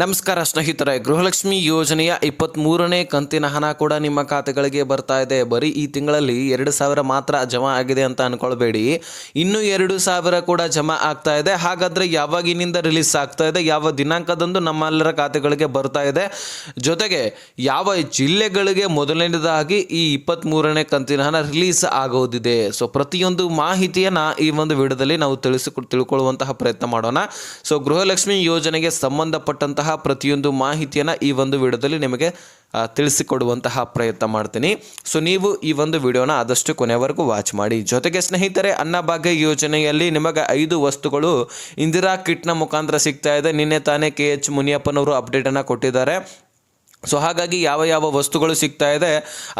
ನಮಸ್ಕಾರ ಸ್ನೇಹಿತರೆ, ಗೃಹಲಕ್ಷ್ಮಿ ಯೋಜನೆಯ ಇಪ್ಪತ್ತ್ಮೂರನೇ ಕಂತಿನ ಹಣ ಕೂಡ ನಿಮ್ಮ ಖಾತೆಗಳಿಗೆ ಬರ್ತಾ ಇದೆ. ಬರೀ ಈ ತಿಂಗಳಲ್ಲಿ ಎರಡು ಸಾವಿರ ಮಾತ್ರ ಜಮಾ ಆಗಿದೆ ಅಂತ ಅನ್ಕೊಳ್ಬೇಡಿ. ಇನ್ನೂ ಎರಡು ಸಾವಿರ ಕೂಡ ಜಮಾ ಆಗ್ತಾ ಇದೆ. ಹಾಗಾದರೆ ಯಾವಾಗಿನಿಂದ ರಿಲೀಸ್ ಆಗ್ತಾ ಇದೆ? ಯಾವ ದಿನಾಂಕದಂದು ನಮ್ಮೆಲ್ಲರ ಖಾತೆಗಳಿಗೆ ಬರ್ತಾ ಇದೆ? ಜೊತೆಗೆ ಯಾವ ಜಿಲ್ಲೆಗಳಿಗೆ ಮೊದಲನೇದಾಗಿ ಈ ಇಪ್ಪತ್ತ್ಮೂರನೇ ಕಂತಿನ ಹಣ ರಿಲೀಸ್ ಆಗೋದಿದೆ? ಸೊ ಪ್ರತಿಯೊಂದು ಮಾಹಿತಿಯನ್ನು ಈ ಒಂದು ವಿಡಿಯೋದಲ್ಲಿ ನಾವು ತಿಳಿಸಿ ತಿಳ್ಕೊಳ್ಳುವಂತಹ ಪ್ರಯತ್ನ ಮಾಡೋಣ. ಸೊ ಗೃಹಲಕ್ಷ್ಮಿ ಯೋಜನೆಗೆ ಸಂಬಂಧಪಟ್ಟಂತಹ ಪ್ರತಿಯೊಂದು ಮಾಹಿತಿಯನ್ನು ಈ ಒಂದು ವಿಡಿಯೋದಲ್ಲಿ ನಿಮಗೆ ತಿಳಿಸಿಕೊಡುವಂತಹ ಪ್ರಯತ್ನ ಮಾಡ್ತೀನಿ. ಸೊ ನೀವು ಈ ಒಂದು ವಿಡಿಯೋನ ಆದಷ್ಟು ಕೊನೆವರೆಗೂ ವಾಚ್ ಮಾಡಿ. ಜೊತೆಗೆ ಸ್ನೇಹಿತರೆ, ಅನ್ನಭಾಗ್ಯ ಯೋಜನೆಯಲ್ಲಿ ನಿಮಗೆ ಐದು ವಸ್ತುಗಳು ಇಂದಿರಾ ಕಿಟ್ನ ಮುಖಾಂತರ ಸಿಗ್ತಾ ಇದೆ. ನಿನ್ನೆ ತಾನೇ ಕೆ ಎಚ್ ಮುನಿಯಪ್ಪನವರು ಅಪ್ಡೇಟನ್ನು ಕೊಟ್ಟಿದ್ದಾರೆ. ಸೊ ಹಾಗಾಗಿ ಯಾವ ಯಾವ ವಸ್ತುಗಳು ಸಿಗ್ತಾ ಇದೆ,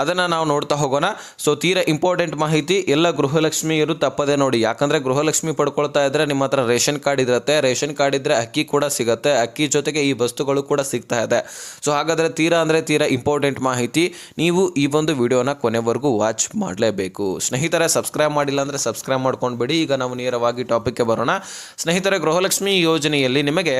ಅದನ್ನು ನಾವು ನೋಡ್ತಾ ಹೋಗೋಣ. ಸೊ ತೀರ ಇಂಪಾರ್ಟೆಂಟ್ ಮಾಹಿತಿ, ಎಲ್ಲ ಗೃಹಲಕ್ಷ್ಮಿಯರು ತಪ್ಪದೆ ನೋಡಿ. ಯಾಕಂದರೆ ಗೃಹಲಕ್ಷ್ಮಿ ಪಡ್ಕೊಳ್ತಾ ಇದ್ದರೆ ನಿಮ್ಮ ಹತ್ರ ರೇಷನ್ ಕಾರ್ಡ್ ಇರುತ್ತೆ. ರೇಷನ್ ಕಾರ್ಡ್ ಇದ್ದರೆ ಅಕ್ಕಿ ಕೂಡ ಸಿಗುತ್ತೆ. ಅಕ್ಕಿ ಜೊತೆಗೆ ಈ ವಸ್ತುಗಳು ಕೂಡ ಸಿಗ್ತಾ ಇದೆ. ಸೊ ಹಾಗಾದರೆ ತೀರಾ ಅಂದರೆ ತೀರಾ ಇಂಪಾರ್ಟೆಂಟ್ ಮಾಹಿತಿ. ನೀವು ಈ ಒಂದು ವಿಡಿಯೋನ ಕೊನೆವರೆಗೂ ವಾಚ್ ಮಾಡಲೇಬೇಕು. ಸ್ನೇಹಿತರೆ ಸಬ್ಸ್ಕ್ರೈಬ್ ಮಾಡಿಲ್ಲ ಅಂದರೆ ಸಬ್ಸ್ಕ್ರೈಬ್ ಮಾಡ್ಕೊಂಡ್ಬಿಡಿ. ಈಗ ನಾವು ನೇರವಾಗಿ ಟಾಪಿಕ್ಗೆ ಬರೋಣ. ಸ್ನೇಹಿತರೆ, ಗೃಹಲಕ್ಷ್ಮಿ ಯೋಜನೆಯಲ್ಲಿ ನಿಮಗೆ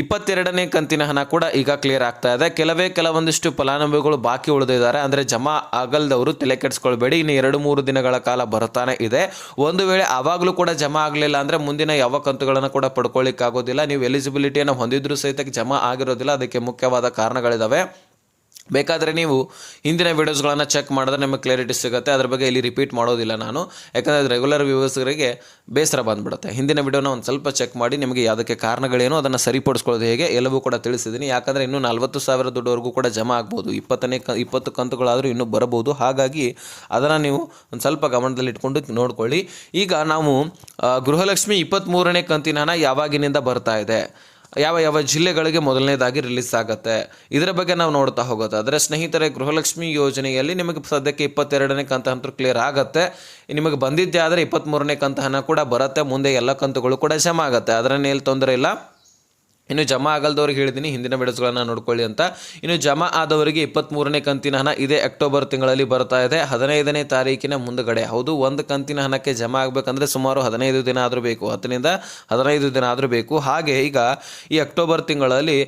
ಇಪ್ಪತ್ತೆರಡನೇ ಕಂತಿನ ಹಣ ಕೂಡ ಈಗ ಕ್ಲಿಯರ್ ಆಗ್ತಾ ಇದೆ. ಕೆಲವೇ ಕೆಲವೊಂದಿಷ್ಟು ಫಲಾನುಭವಿಗಳು ಬಾಕಿ ಉಳಿದಿದ್ದಾರೆ. ಅಂದರೆ ಜಮಾ ಆಗಲ್ದವರು ತಲೆ ಕೆಡಿಸ್ಕೊಳ್ಬೇಡಿ. ಇನ್ನು ಎರಡು ಮೂರು ದಿನಗಳ ಕಾಲ ಬರ್ತಾನೆ ಇದೆ. ಒಂದು ವೇಳೆ ಆವಾಗಲೂ ಕೂಡ ಜಮಾ ಆಗಲಿಲ್ಲ ಅಂದರೆ ಮುಂದಿನ ಯಾವ ಕಂತುಗಳನ್ನು ಕೂಡ ಪಡ್ಕೊಳ್ಳಿಕ್ಕಾಗೋದಿಲ್ಲ. ನೀವು ಎಲಿಜಿಬಿಲಿಟಿಯನ್ನು ಹೊಂದಿದ್ರೂ ಸಹಿತ ಜಮಾ ಆಗಿರೋದಿಲ್ಲ. ಅದಕ್ಕೆ ಮುಖ್ಯವಾದ ಕಾರಣಗಳಿದ್ದಾವೆ ಬೇಕಾದರೆ ನೀವು ಹಿಂದಿನ ವೀಡಿಯೋಸ್ಗಳನ್ನು ಚೆಕ್ ಮಾಡಿದ್ರೆ ನಿಮಗೆ ಕ್ಲಾರಿಟಿ ಸಿಗುತ್ತೆ. ಅದ್ರ ಬಗ್ಗೆ ಇಲ್ಲಿ ರಿಪೀಟ್ ಮಾಡೋದಿಲ್ಲ ನಾನು. ಯಾಕಂದರೆ ರೆಗ್ಯುಲರ್ ವ್ಯೂವರ್ಸ್ಗಳಿಗೆ ಬೇಸರ ಬಂದ್ಬಿಡುತ್ತೆ. ಹಿಂದಿನ ವಿಡಿಯೋನ ಒಂದು ಸ್ವಲ್ಪ ಚೆಕ್ ಮಾಡಿ ನಿಮಗೆ ಯಾವುದಕ್ಕೆ ಕಾರಣಗಳೇನು ಅದನ್ನು ಸರಿಪಡಿಸ್ಕೊಳ್ಳೋದು ಹೇಗೆ ಎಲ್ಲವೂ ಕೂಡ ತಿಳಿಸಿದ್ದೀನಿ. ಯಾಕಂದರೆ ಇನ್ನೂ ನಲ್ವತ್ತು ಸಾವಿರ ದುಡ್ಡುವರೆಗೂ ಕೂಡ ಜಮಾ ಆಗ್ಬೋದು. ಇಪ್ಪತ್ತನೇ ಕ, ಇಪ್ಪತ್ತು ಕಂತುಗಳಾದರೂ ಇನ್ನೂ ಬರಬಹುದು. ಹಾಗಾಗಿ ಅದನ್ನು ನೀವು ಒಂದು ಸ್ವಲ್ಪ ಗಮನದಲ್ಲಿ ಇಟ್ಕೊಂಡು ನೋಡ್ಕೊಳ್ಳಿ. ಈಗ ನಾವು ಗೃಹಲಕ್ಷ್ಮಿ ಇಪ್ಪತ್ತ್ಮೂರನೇ ಕಂತಿನ ಯಾವಾಗಿನಿಂದ ಬರ್ತಾ ಇದೆ? ಯಾವ ಯಾವ ಜಿಲ್ಲೆಗಳಿಗೆ ಮೊದಲನೇದಾಗಿ ರಿಲೀಸ್ ಆಗುತ್ತೆ. ಇದರ ಬಗ್ಗೆ ನಾವು ನೋಡ್ತಾ ಹೋಗೋದಾದರೆ ಸ್ನೇಹಿತರೆ, ಗೃಹಲಕ್ಷ್ಮಿ ಯೋಜನೆಯಲ್ಲಿ ನಿಮಗೆ ಸದ್ಯಕ್ಕೆ ಇಪ್ಪತ್ತೆರಡನೇ ಕಂತ ಅಂತೂ ಕ್ಲಿಯರ್ ಆಗುತ್ತೆ. ನಿಮಗೆ ಬಂದಿದ್ದೇ ಆದರೆ ಇಪ್ಪತ್ತ್ಮೂರನೇ ಕಂತ ಹಣ ಕೂಡ ಬರುತ್ತೆ. ಮುಂದೆ ಎಲ್ಲ ಕಂತುಗಳು ಕೂಡ ಜಮಾ ಆಗುತ್ತೆ. ಅದರನ್ನೇನು ತೊಂದರೆ ಇಲ್ಲ. ಇನ್ನು ಜಮಾ ಆಗಲ್ದವ್ರಿಗೆ ಹೇಳಿದ್ದೀನಿ ಹಿಂದಿನ ವಿಡಿಯೋಸ್ಗಳನ್ನು ನೋಡ್ಕೊಳ್ಳಿ ಅಂತ. ಇನ್ನು ಜಮಾ ಆದವರಿಗೆ ಇಪ್ಪತ್ತ್ಮೂರನೇ ಕಂತಿನ ಹಣ ಇದೇ ಅಕ್ಟೋಬರ್ ತಿಂಗಳಲ್ಲಿ ಬರ್ತಾ ಇದೆ. ಹದಿನೈದನೇ ತಾರೀಕಿನ ಮುಂದುಗಡೆ. ಹೌದು, ಒಂದು ಕಂತಿನ ಹಣಕ್ಕೆ ಜಮಾ ಆಗಬೇಕಂದ್ರೆ ಸುಮಾರು ಹದಿನೈದು ದಿನ ಆದರೂ ಬೇಕು. ಹತ್ತರಿಂದ ಹದಿನೈದು ದಿನ ಆದರೂ ಬೇಕು. ಹಾಗೆ ಈಗ ಈ ಅಕ್ಟೋಬರ್ ತಿಂಗಳಲ್ಲಿ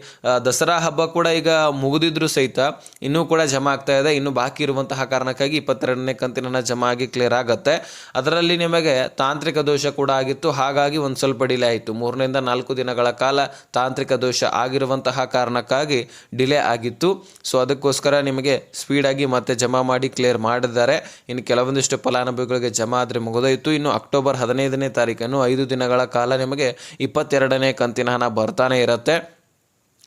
ದಸರಾ ಹಬ್ಬ ಕೂಡ ಈಗ ಮುಗಿದಿದ್ರೂ ಸಹಿತ ಇನ್ನೂ ಕೂಡ ಜಮಾ ಆಗ್ತಾ ಇದೆ. ಇನ್ನು ಬಾಕಿ ಇರುವಂತಹ ಕಾರಣಕ್ಕಾಗಿ ಇಪ್ಪತ್ತೆರಡನೇ ಕಂತಿನ ಹಣ ಜಮಾ ಆಗಿ ಕ್ಲಿಯರ್ ಆಗುತ್ತೆ. ಅದರಲ್ಲಿ ನಿಮಗೆ ತಾಂತ್ರಿಕ ದೋಷ ಕೂಡ ಆಗಿತ್ತು. ಹಾಗಾಗಿ ಒಂದು ಸ್ವಲ್ಪ ಡಿಲೇ ಆಯಿತು. ಮೂರರಿಂದ ನಾಲ್ಕು ದಿನಗಳ ಕಾಲ ತಾಂತ್ರಿಕ ದೋಷ ಆಗಿರುವಂತಹ ಕಾರಣಕ್ಕಾಗಿ ಡಿಲೇ ಆಗಿತ್ತು. ಸೊ ಅದಕ್ಕೋಸ್ಕರ ನಿಮಗೆ ಸ್ಪೀಡಾಗಿ ಮತ್ತೆ ಜಮಾ ಮಾಡಿ ಕ್ಲಿಯರ್ ಮಾಡಿದ್ದಾರೆ. ಇನ್ನು ಕೆಲವೊಂದಿಷ್ಟು ಫಲಾನುಭವಿಗಳಿಗೆ ಜಮಾ ಆದರೆ ಮುಗಿದೋಯಿತು. ಇನ್ನು ಅಕ್ಟೋಬರ್ ಹದಿನೈದನೇ ತಾರೀಕನ್ನು ಐದು ದಿನಗಳ ಕಾಲ ನಿಮಗೆ ಇಪ್ಪತ್ತೆರಡನೇ ಕಂತಿನ ಹಣ ಬರ್ತಾನೆ ಇರುತ್ತೆ.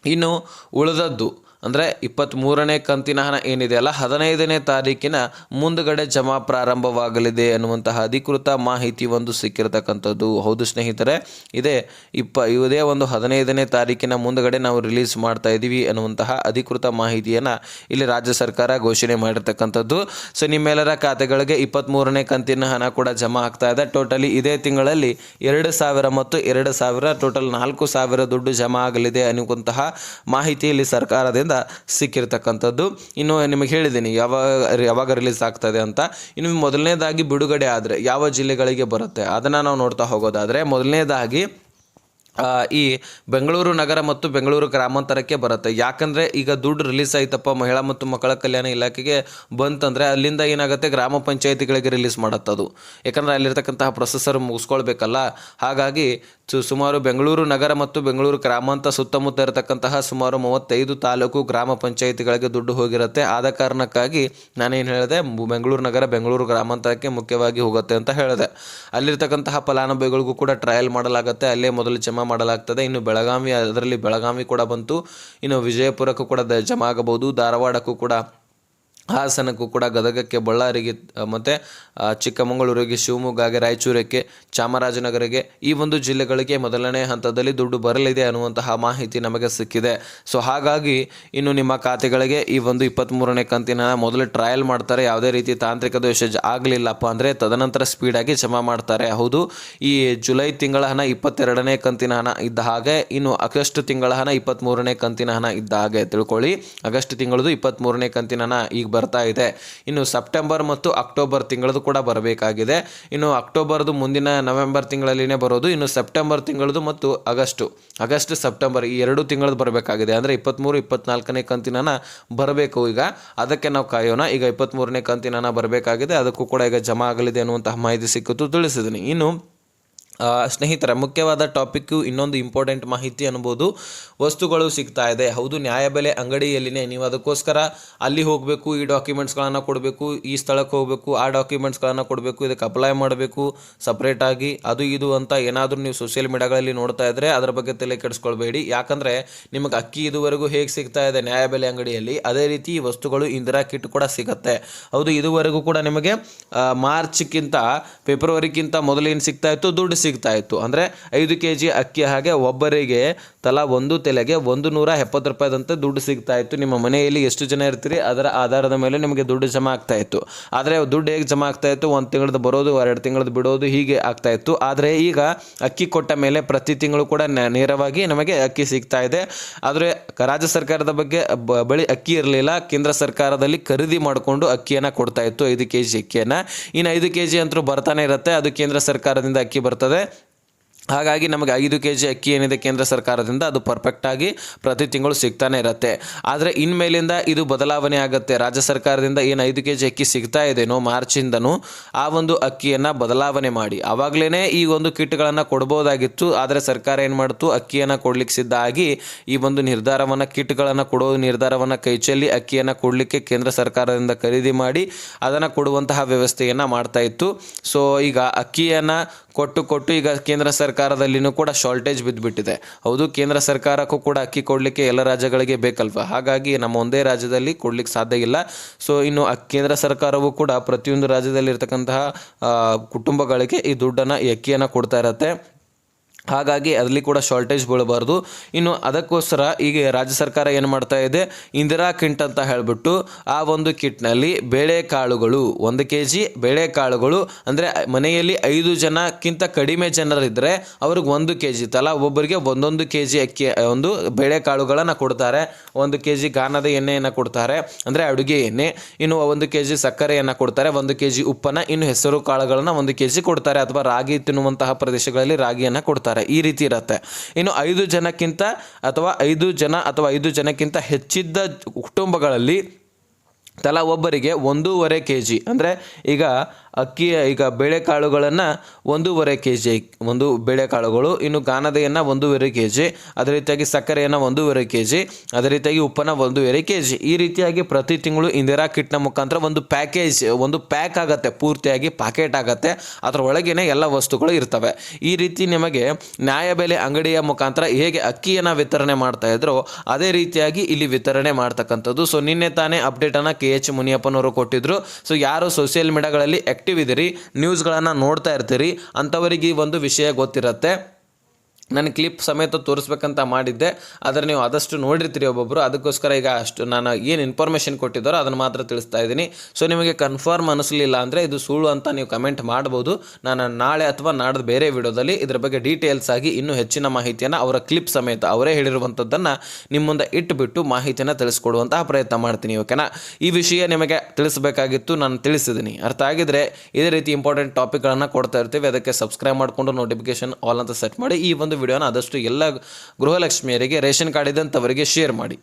ಇನ್ನು ಉಳಿದದ್ದು ಅಂದರೆ ಇಪ್ಪತ್ತ್ಮೂರನೇ ಕಂತಿನ ಹಣ ಏನಿದೆಯಲ್ಲ ಹದಿನೈದನೇ ತಾರೀಕಿನ ಮುಂದುಗಡೆ ಜಮಾ ಪ್ರಾರಂಭವಾಗಲಿದೆ ಅನ್ನುವಂತಹ ಅಧಿಕೃತ ಮಾಹಿತಿ ಒಂದು ಸಿಕ್ಕಿರತಕ್ಕಂಥದ್ದು. ಹೌದು ಸ್ನೇಹಿತರೆ, ಇದೇ ಇಪ್ಪ, ಇದೇ ಒಂದು ಹದಿನೈದನೇ ತಾರೀಕಿನ ಮುಂದುಗಡೆ ನಾವು ರಿಲೀಸ್ ಮಾಡ್ತಾ ಇದ್ದೀವಿ ಅನ್ನುವಂತಹ ಅಧಿಕೃತ ಮಾಹಿತಿಯನ್ನು ಇಲ್ಲಿ ರಾಜ್ಯ ಸರ್ಕಾರ ಘೋಷಣೆ ಮಾಡಿರ್ತಕ್ಕಂಥದ್ದು. ಸೊ ನಿಮ್ಮೆಲ್ಲರ ಖಾತೆಗಳಿಗೆ ಇಪ್ಪತ್ತ್ಮೂರನೇ ಕಂತಿನ ಹಣ ಕೂಡ ಜಮಾ ಆಗ್ತಾ ಇದೆ. ಟೋಟಲಿ ಇದೇ ತಿಂಗಳಲ್ಲಿ ಎರಡು ಸಾವಿರ ಮತ್ತು ಎರಡು ಸಾವಿರ ಟೋಟಲ್ ನಾಲ್ಕು ಸಾವಿರ ದುಡ್ಡು ಜಮಾ ಆಗಲಿದೆ ಅನ್ನುವಂತಹ ಮಾಹಿತಿ ಇಲ್ಲಿ ಸರ್ಕಾರದಿಂದ ಸಿಕ್ಕಿರ್ತಕ್ಕಂಥದ್ದು. ಇನ್ನು ನಿಮಗೆ ಹೇಳಿದ್ದೀನಿ ಯಾವಾಗ ಯಾವಾಗ ರಿಲೀಸ್ ಆಗ್ತದೆ ಅಂತ. ಇನ್ನು ಮೊದಲನೇದಾಗಿ ಬಿಡುಗಡೆ ಆದರೆ ಯಾವ ಜಿಲ್ಲೆಗಳಿಗೆ ಬರುತ್ತೆ, ಅದನ್ನು ನಾವು ನೋಡ್ತಾ ಹೋಗೋದಾದರೆ, ಮೊದಲನೇದಾಗಿ ಈ ಬೆಂಗಳೂರು ನಗರ ಮತ್ತು ಬೆಂಗಳೂರು ಗ್ರಾಮಾಂತರಕ್ಕೆ ಬರುತ್ತೆ. ಯಾಕಂದರೆ ಈಗ ದುಡ್ಡು ರಿಲೀಸ್ ಆಯ್ತಪ್ಪ. ಮಹಿಳಾ ಮತ್ತು ಮಕ್ಕಳ ಕಲ್ಯಾಣ ಇಲಾಖೆಗೆ ಬಂತಂದರೆ ಅಲ್ಲಿಂದ ಏನಾಗುತ್ತೆ? ಗ್ರಾಮ ಪಂಚಾಯತಿಗಳಿಗೆ ರಿಲೀಸ್ ಮಾಡತ್ತದು ಯಾಕಂದರೆ ಅಲ್ಲಿರ್ತಕ್ಕಂತಹ ಪ್ರೊಸೆಸರ್ ಮುಗಿಸ್ಕೊಳ್ಬೇಕಲ್ಲ? ಹಾಗಾಗಿ ಸುಮಾರು ಬೆಂಗಳೂರು ನಗರ ಮತ್ತು ಬೆಂಗಳೂರು ಗ್ರಾಮಾಂತರ ಸುತ್ತಮುತ್ತ ಇರತಕ್ಕಂತಹ ಸುಮಾರು ಮೂವತ್ತೈದು ತಾಲೂಕು ಗ್ರಾಮ ಪಂಚಾಯತಿಗಳಿಗೆ ದುಡ್ಡು ಹೋಗಿರುತ್ತೆ. ಆದ ಕಾರಣಕ್ಕಾಗಿ ನಾನೇನು ಹೇಳಿದೆ? ಬೆಂಗಳೂರು ನಗರ, ಬೆಂಗಳೂರು ಗ್ರಾಮಾಂತರಕ್ಕೆ ಮುಖ್ಯವಾಗಿ ಹೋಗುತ್ತೆ ಅಂತ ಹೇಳಿದೆ. ಅಲ್ಲಿರ್ತಕ್ಕಂತಹ ಫಲಾನುಭವಿಗಳಿಗೂ ಕೂಡ ಟ್ರಯಲ್ ಮಾಡಲಾಗುತ್ತೆ. ಅಲ್ಲೇ ಮೊದಲು ಜಮಾ ಮಾಡಲಾಗ್ತದೆ. ಇನ್ನು ಬೆಳಗಾವಿ, ಅದರಲ್ಲಿ ಬೆಳಗಾವಿ ಕೂಡ ಬಂತು. ಇನ್ನು ವಿಜಯಪುರಕ್ಕೂ ಕೂಡ ಜಮಾ ಆಗಬಹುದು ಧಾರವಾಡಕ್ಕೂ ಕೂಡ ಹಾಸನಕ್ಕೂ ಕೂಡ ಗದಗಕ್ಕೆ ಬಳ್ಳಾರಿಗೆ, ಮತ್ತು ಚಿಕ್ಕಮಗಳೂರಿಗೆ, ಶಿವಮೊಗ್ಗಗೆ ರಾಯಚೂರಕ್ಕೆ ಚಾಮರಾಜನಗರಿಗೆ ಈ ಒಂದು ಜಿಲ್ಲೆಗಳಿಗೆ ಮೊದಲನೇ ಹಂತದಲ್ಲಿ ದುಡ್ಡು ಬರಲಿದೆ ಅನ್ನುವಂತಹ ಮಾಹಿತಿ ನಮಗೆ ಸಿಕ್ಕಿದೆ. ಸೊ ಹಾಗಾಗಿ ಇನ್ನು ನಿಮ್ಮ ಖಾತೆಗಳಿಗೆ ಈ ಒಂದು ಇಪ್ಪತ್ತ್ಮೂರನೇ ಕಂತಿನ ಮೊದಲು ಟ್ರಯಲ್ ಮಾಡ್ತಾರೆ. ಯಾವುದೇ ರೀತಿ ತಾಂತ್ರಿಕ ದೋಷ ಆಗಲಿಲ್ಲಪ್ಪ ಅಂದರೆ ತದನಂತರ ಸ್ಪೀಡಾಗಿ ಜಮಾ ಮಾಡ್ತಾರೆ. ಹೌದು, ಈ ಜುಲೈ ತಿಂಗಳ ಹಣ ಇಪ್ಪತ್ತೆರಡನೇ ಕಂತಿನ ಹಣ ಇದ್ದ ಹಾಗೆ, ಇನ್ನು ಆಗಸ್ಟ್ ತಿಂಗಳ ಹಣ ಇಪ್ಪತ್ತ್ಮೂರನೇ ಕಂತಿನ ಹಣ ಇದ್ದ ಹಾಗೆ ತಿಳ್ಕೊಳ್ಳಿ. ಆಗಸ್ಟ್ ತಿಂಗಳದು ಇಪ್ಪತ್ತ್ಮೂರನೇ ಕಂತಿನ ಹಣ ಈಗ ಬರ್ತಾ ಇದೆ. ಇನ್ನು ಸೆಪ್ಟೆಂಬರ್ ಮತ್ತು ಅಕ್ಟೋಬರ್ ತಿಂಗಳದು ಕೂಡ ಬರಬೇಕಾಗಿದೆ. ಇನ್ನು ಅಕ್ಟೋಬರ್ದು ಮುಂದಿನ ನವೆಂಬರ್ ತಿಂಗಳಲ್ಲಿನೇ ಬರೋದು, ಇನ್ನು ಸೆಪ್ಟೆಂಬರ್ ತಿಂಗಳದು ಮತ್ತು ಆಗಸ್ಟು. ಆಗಸ್ಟ್, ಸೆಪ್ಟೆಂಬರ್ ಈ ಎರಡು ತಿಂಗಳದ್ದು ಬರಬೇಕಾಗಿದೆ. ಅಂದರೆ ಇಪ್ಪತ್ತ್ಮೂರು ಇಪ್ಪತ್ನಾಲ್ಕನೇ ಕಂತಿನ ಬರಬೇಕು ಈಗ. ಅದಕ್ಕೆ ನಾವು ಕಾಯೋಣ. ಈಗ ಇಪ್ಪತ್ತ್ಮೂರನೇ ಕಂತಿನ ಬರಬೇಕಾಗಿದೆ. ಅದಕ್ಕೂ ಕೂಡ ಈಗ ಜಮಾ ಆಗಲಿದೆ ಅನ್ನುವಂತಹ ಮಾಹಿತಿ ಸಿಕ್ಕಿತು ತಿಳಿಸಿದ್ದೀನಿ ಇನ್ನು ಸ್ನೇಹಿತರೆ, ಮುಖ್ಯವಾದ ಟಾಪಿಕ್ಕು ಇನ್ನೊಂದು ಇಂಪಾರ್ಟೆಂಟ್ ಮಾಹಿತಿ ಅನ್ಬೋದು, ವಸ್ತುಗಳು ಸಿಗ್ತಾ ಇದೆ. ಹೌದು ನ್ಯಾಯಬೆಲೆ ಅಂಗಡಿಯಲ್ಲಿನೇ. ನೀವು ಅದಕ್ಕೋಸ್ಕರ ಅಲ್ಲಿ ಹೋಗಬೇಕು, ಈ ಡಾಕ್ಯುಮೆಂಟ್ಸ್ಗಳನ್ನು ಕೊಡಬೇಕು, ಈ ಸ್ಥಳಕ್ಕೆ ಹೋಗಬೇಕು, ಆ ಡಾಕ್ಯುಮೆಂಟ್ಸ್ಗಳನ್ನು ಕೊಡಬೇಕು, ಇದಕ್ಕೆ ಅಪ್ಲೈ ಮಾಡಬೇಕು ಸಪ್ರೇಟಾಗಿ ಅದು ಇದು ಅಂತ ಏನಾದರೂ ನೀವು ಸೋಷಿಯಲ್ ಮೀಡಿಯಾಗಳಲ್ಲಿ ನೋಡ್ತಾ ಇದ್ದರೆ ಅದರ ಬಗ್ಗೆ ತಲೆ ಕೆಡಿಸ್ಕೊಳ್ಬೇಡಿ. ಯಾಕಂದರೆ ನಿಮಗೆ ಅಕ್ಕಿ ಇದುವರೆಗೂ ಹೇಗೆ ಸಿಗ್ತಾ ಇದೆ ನ್ಯಾಯಬೆಲೆ ಅಂಗಡಿಯಲ್ಲಿ, ಅದೇ ರೀತಿ ವಸ್ತುಗಳು ಇಂದಿರಾ ಕಿಟ್ ಕೂಡ ಸಿಗುತ್ತೆ. ಹೌದು, ಇದುವರೆಗೂ ಕೂಡ ನಿಮಗೆ ಮಾರ್ಚ್ಗಿಂತ ಫೆಬ್ರವರಿಗಿಂತ ಮೊದಲೇನು ಸಿಗ್ತಾ ಇತ್ತು? ದುಡ್ಡು ಸಿಗ್ತಾ ಇತ್ತು. ಅಂದರೆ ಐದು ಕೆ ಜಿ ಅಕ್ಕಿ ಹಾಗೆ ಒಬ್ಬರಿಗೆ ತಲಾ ಒಂದು ತಲೆಗೆ ಒಂದು ನೂರ ಎಪ್ಪತ್ತು ರೂಪಾಯಿದಂತೆ ದುಡ್ಡು ಸಿಗ್ತಾ ಇತ್ತು ನಿಮ್ಮ ಮನೆಯಲ್ಲಿ ಎಷ್ಟು ಜನ ಇರ್ತೀರಿ ಅದರ ಆಧಾರದ ಮೇಲೆ ನಿಮಗೆ ದುಡ್ಡು ಜಮಾ ಆಗ್ತಾ ಇತ್ತು ಆದರೆ ದುಡ್ಡು ಹೇಗೆ ಜಮಾ ಆಗ್ತಾ ಇತ್ತು ಒಂದು ತಿಂಗಳದ್ದು ಬರೋದು, ಎರಡು ತಿಂಗಳದ್ದು ಬಿಡೋದು ಹೀಗೆ ಆಗ್ತಾ ಇತ್ತು ಆದರೆ ಈಗ ಅಕ್ಕಿ ಕೊಟ್ಟ ಮೇಲೆ ಪ್ರತಿ ತಿಂಗಳು ಕೂಡ ನೇರವಾಗಿ ನಮಗೆ ಅಕ್ಕಿ ಸಿಗ್ತಾ ಇದೆ ಆದರೆ ರಾಜ್ಯ ಸರ್ಕಾರದ ಬಗ್ಗೆ ಬಳಿ ಅಕ್ಕಿ ಇರಲಿಲ್ಲ. ಕೇಂದ್ರ ಸರ್ಕಾರದಲ್ಲಿ ಖರೀದಿ ಮಾಡಿಕೊಂಡು ಅಕ್ಕಿಯನ್ನು ಕೊಡ್ತಾ ಇತ್ತು ಐದು ಕೆ ಜಿ ಅಕ್ಕಿಯನ್ನು. ಇನ್ನು ಐದು ಕೆ ಜಿ ಅಂತೂ ಬರ್ತಾನೆ ಇರುತ್ತೆ. ಅದು ಕೇಂದ್ರ ಸರ್ಕಾರದಿಂದ ಅಕ್ಕಿ ಬರ್ತದೆ. ಹಾಗಾಗಿ ನಮಗೆ ಐದು ಕೆ ಜಿ ಅಕ್ಕಿ ಏನಿದೆ ಕೇಂದ್ರ ಸರ್ಕಾರದಿಂದ, ಅದು ಪರ್ಫೆಕ್ಟಾಗಿ ಪ್ರತಿ ತಿಂಗಳು ಸಿಗ್ತಾನೆ ಇರುತ್ತೆ. ಆದರೆ ಇನ್ಮೇಲಿಂದ ಇದು ಬದಲಾವಣೆ ಆಗುತ್ತೆ. ರಾಜ್ಯ ಸರ್ಕಾರದಿಂದ ಏನು ಐದು ಕೆ ಜಿ ಅಕ್ಕಿ ಸಿಗ್ತಾ ಇದೆನೋ ಮಾರ್ಚಿಂದನೂ ಆ ಒಂದು ಅಕ್ಕಿಯನ್ನು ಬದಲಾವಣೆ ಮಾಡಿ. ಆವಾಗಲೇ ಈ ಒಂದು ಕಿಟ್ಗಳನ್ನು ಕೊಡ್ಬೋದಾಗಿತ್ತು, ಆದರೆ ಸರ್ಕಾರ ಏನು ಮಾಡ್ತು? ಅಕ್ಕಿಯನ್ನು ಕೊಡಲಿಕ್ಕೆ ಸಿದ್ಧ ಆಗಿ ಈ ಒಂದು ನಿರ್ಧಾರವನ್ನು, ಕಿಟ್ಗಳನ್ನು ಕೊಡೋ ನಿರ್ಧಾರವನ್ನು ಕೈಚೆಲ್ಲಿ ಅಕ್ಕಿಯನ್ನು ಕೊಡಲಿಕ್ಕೆ ಕೇಂದ್ರ ಸರ್ಕಾರದಿಂದ ಖರೀದಿ ಮಾಡಿ ಅದನ್ನು ಕೊಡುವಂತಹ ವ್ಯವಸ್ಥೆಯನ್ನು ಮಾಡ್ತಾ ಇತ್ತು. ಸೊ ಈಗ ಅಕ್ಕಿಯನ್ನು ಕೊಟ್ಟು ಕೊಟ್ಟು ಈಗ ಕೇಂದ್ರ ಸರ್ಕಾರದಲ್ಲಿನೂ ಕೂಡ ಶಾರ್ಟೇಜ್ ಬಿದ್ದುಬಿಟ್ಟಿದೆ ಹೌದು, ಕೇಂದ್ರ ಸರ್ಕಾರಕ್ಕೂ ಕೂಡ ಅಕ್ಕಿ ಕೊಡಲಿಕ್ಕೆ ಎಲ್ಲ ರಾಜ್ಯಗಳಿಗೆ ಬೇಕಲ್ವ? ಹಾಗಾಗಿ ನಮ್ಮ ಒಂದೇ ರಾಜ್ಯದಲ್ಲಿ ಕೊಡಲಿಕ್ಕೆ ಸಾಧ್ಯ ಇಲ್ಲ. ಸೊ ಇನ್ನು ಕೇಂದ್ರ ಸರ್ಕಾರವು ಕೂಡ ಪ್ರತಿಯೊಂದು ರಾಜ್ಯದಲ್ಲಿರ್ತಕ್ಕಂತಹ ಇರತಕ್ಕಂತಹ ಕುಟುಂಬಗಳಿಗೆ ಈ ದುಡ್ಡನ್ನು ಈ ಅಕ್ಕಿಯನ್ನು ಕೊಡ್ತಾ ಇರತ್ತೆ. ಹಾಗಾಗಿ ಅಲ್ಲಿ ಕೂಡ ಶಾರ್ಟೇಜ್ ಬೀಳಬಾರ್ದು. ಇನ್ನು ಅದಕ್ಕೋಸ್ಕರ ಈಗ ರಾಜ್ಯ ಸರ್ಕಾರ ಏನು ಮಾಡ್ತಾ ಇದೆ? ಇಂದಿರಾ ಕಿಟ್ ಅಂತ ಹೇಳಿಬಿಟ್ಟು ಆ ಒಂದು ಕಿಟ್ನಲ್ಲಿ ಬೇಳೆಕಾಳುಗಳು ಒಂದು ಕೆ ಜಿ ಬೇಳೆಕಾಳುಗಳು ಅಂದರೆ ಮನೆಯಲ್ಲಿ ಐದು ಜನಕ್ಕಿಂತ ಕಡಿಮೆ ಜನರಿದ್ದರೆ ಅವ್ರಿಗೆ ಒಂದು ಕೆ ಜಿ ತಲಾ ಒಬ್ಬರಿಗೆ ಒಂದೊಂದು ಕೆ ಜಿ ಅಕ್ಕಿ ಒಂದು ಬೇಳೆಕಾಳುಗಳನ್ನು ಕೊಡ್ತಾರೆ. ಒಂದು ಕೆ ಜಿ ಗಾನದ ಎಣ್ಣೆಯನ್ನು ಕೊಡ್ತಾರೆ. ಅಂದರೆ ಅಡುಗೆ ಎಣ್ಣೆ. ಇನ್ನು ಒಂದು ಕೆ ಜಿ ಸಕ್ಕರೆಯನ್ನು ಕೊಡ್ತಾರೆ. ಒಂದು ಕೆ ಜಿ ಉಪ್ಪನ್ನು, ಇನ್ನು ಹೆಸರು ಕಾಳುಗಳನ್ನು ಒಂದು ಕೆ ಜಿ ಕೊಡ್ತಾರೆ. ಅಥವಾ ರಾಗಿ ತಿನ್ನುವಂತಹ ಪ್ರದೇಶಗಳಲ್ಲಿ ರಾಗಿಯನ್ನು ಕೊಡ್ತಾರೆ. ಈ ರೀತಿ ಇರುತ್ತೆ. ಇನ್ನು ಐದು ಜನಕ್ಕಿಂತ ಅಥವಾ ಐದು ಜನ ಅಥವಾ ಐದು ಜನಕ್ಕಿಂತ ಹೆಚ್ಚಿದ್ದ ಕುಟುಂಬಗಳಲ್ಲಿ ತಲಾ ಒಬ್ಬರಿಗೆ ಒಂದೂವರೆ ಕೆ ಜಿ ಅಂದರೆ ಈಗ ಅಕ್ಕಿ, ಈಗ ಬೇಳೆಕಾಳುಗಳನ್ನು ಒಂದೂವರೆ ಕೆ ಜಿ ಒಂದು ಬೇಳೆಕಾಳುಗಳು, ಇನ್ನು ಗಾನದೆಯನ್ನು ಒಂದೂವರೆ ಕೆ ಜಿ ಅದೇ ರೀತಿಯಾಗಿ ಸಕ್ಕರೆಯನ್ನು ಒಂದೂವರೆ ಕೆ ಜಿ ಅದೇ ರೀತಿಯಾಗಿ ಉಪ್ಪನ್ನು ಒಂದೂವರೆ ಕೆ ಜಿ ಈ ರೀತಿಯಾಗಿ ಪ್ರತಿ ತಿಂಗಳು ಇಂದಿರಾ ಕಿಟ್ನ ಮುಖಾಂತರ ಒಂದು ಪ್ಯಾಕೇಜ್, ಒಂದು ಪ್ಯಾಕ್ ಆಗುತ್ತೆ, ಪೂರ್ತಿಯಾಗಿ ಪ್ಯಾಕೆಟ್ ಆಗುತ್ತೆ. ಅದರ ಒಳಗೇನೆ ಎಲ್ಲ ವಸ್ತುಗಳು ಇರ್ತವೆ. ಈ ರೀತಿ ನಿಮಗೆ ನ್ಯಾಯಬೆಲೆ ಅಂಗಡಿಯ ಮುಖಾಂತರ ಹೇಗೆ ಅಕ್ಕಿಯನ್ನು ವಿತರಣೆ ಮಾಡ್ತಾ ಇದ್ರೋ, ಅದೇ ರೀತಿಯಾಗಿ ಇಲ್ಲಿ ವಿತರಣೆ ಮಾಡ್ತಕ್ಕಂಥದ್ದು. ಸೊ ನಿನ್ನೆ ತಾನೇ ಅಪ್ಡೇಟನ್ನು ಕೆ ಎಚ್ ಮುನಿಯಪ್ಪನವರು ಕೊಟ್ಟಿದ್ರು. ಸೊ ಯಾರು ಸೋಷಿಯಲ್ ಮೀಡಿಯಾಗಳಲ್ಲಿ ಆ್ಯಕ್ಟಿವ್ ಇದ್ದೀರಿ ನ್ಯೂಸ್ಗಳನ್ನು ನೋಡ್ತಾ ಇರ್ತೀರಿ ಅಂಥವರಿಗೆ ಈ ಒಂದು ವಿಷಯ ಗೊತ್ತಿರುತ್ತೆ. ನಾನು ಕ್ಲಿಪ್ ಸಮೇತ ತೋರಿಸ್ಬೇಕಂತ ಮಾಡಿದ್ದೆ. ಆದರೆ ನೀವು ಆದಷ್ಟು ನೋಡಿರ್ತೀರಿ ಒಬ್ಬೊಬ್ಬರು ಅದಕ್ಕೋಸ್ಕರ ಈಗ ಅಷ್ಟು ನಾನು ಏನು ಇನ್ಫಾರ್ಮೇಷನ್ ಕೊಟ್ಟಿದ್ದಾರೋ ಅದನ್ನು ಮಾತ್ರ ತಿಳಿಸ್ತಾ ಇದ್ದೀನಿ. ಸೊ ನಿಮಗೆ ಕನ್ಫರ್ಮ್ ಅನಿಸ್ಲಿಲ್ಲ ಅಂದರೆ ಇದು ಸುಳ್ಳು ಅಂತ ನೀವು ಕಮೆಂಟ್ ಮಾಡ್ಬೋದು. ನಾನು ನಾಳೆ ಅಥವಾ ನಾಡ್ದು ಬೇರೆ ವಿಡಿಯೋದಲ್ಲಿ ಇದ್ರ ಬಗ್ಗೆ ಡೀಟೇಲ್ಸ್ ಆಗಿ ಇನ್ನೂ ಹೆಚ್ಚಿನ ಮಾಹಿತಿಯನ್ನು ಅವರ ಕ್ಲಿಪ್ ಸಮೇತ ಅವರೇ ಹೇಳಿರುವಂಥದ್ದನ್ನು ನಿಮ್ಮ ಮುಂದೆ ಇಟ್ಟುಬಿಟ್ಟು ಮಾಹಿತಿಯನ್ನು ತಿಳಿಸ್ಕೊಡುವಂತಹ ಪ್ರಯತ್ನ ಮಾಡ್ತೀನಿ ಓಕೆನಾ ಈ ವಿಷಯ ನಿಮಗೆ ತಿಳಿಸಬೇಕಾಗಿತ್ತು, ನಾನು ತಿಳಿಸಿದ್ದೀನಿ ಅರ್ಥ ಆಗಿದ್ರೆ ಇದೇ ರೀತಿ ಇಂಪಾರ್ಟೆಂಟ್ ಟಾಪಿಕ್ಗಳನ್ನು ಕೊಡ್ತಾ ಇರ್ತೀವಿ. ಅದಕ್ಕೆ ಸಬ್ಸ್ಕ್ರೈಬ್ ಮಾಡಿಕೊಂಡು ನೋಟಿಫಿಕೇಶನ್ ಆಲ್ ಅಂತ ಸೆಟ್ ಮಾಡಿ ಈ ಒಂದು ವಿಡಿಯೋನ ಆದಷ್ಟು ಎಲ್ಲ ಗೃಹಲಕ್ಷ್ಮಿಯರಿಗೆ ರೇಷನ್ ಕಾರ್ಡ್ ಇದ್ದಂಥವರಿಗೆ ಶೇರ್ ಮಾಡಿ.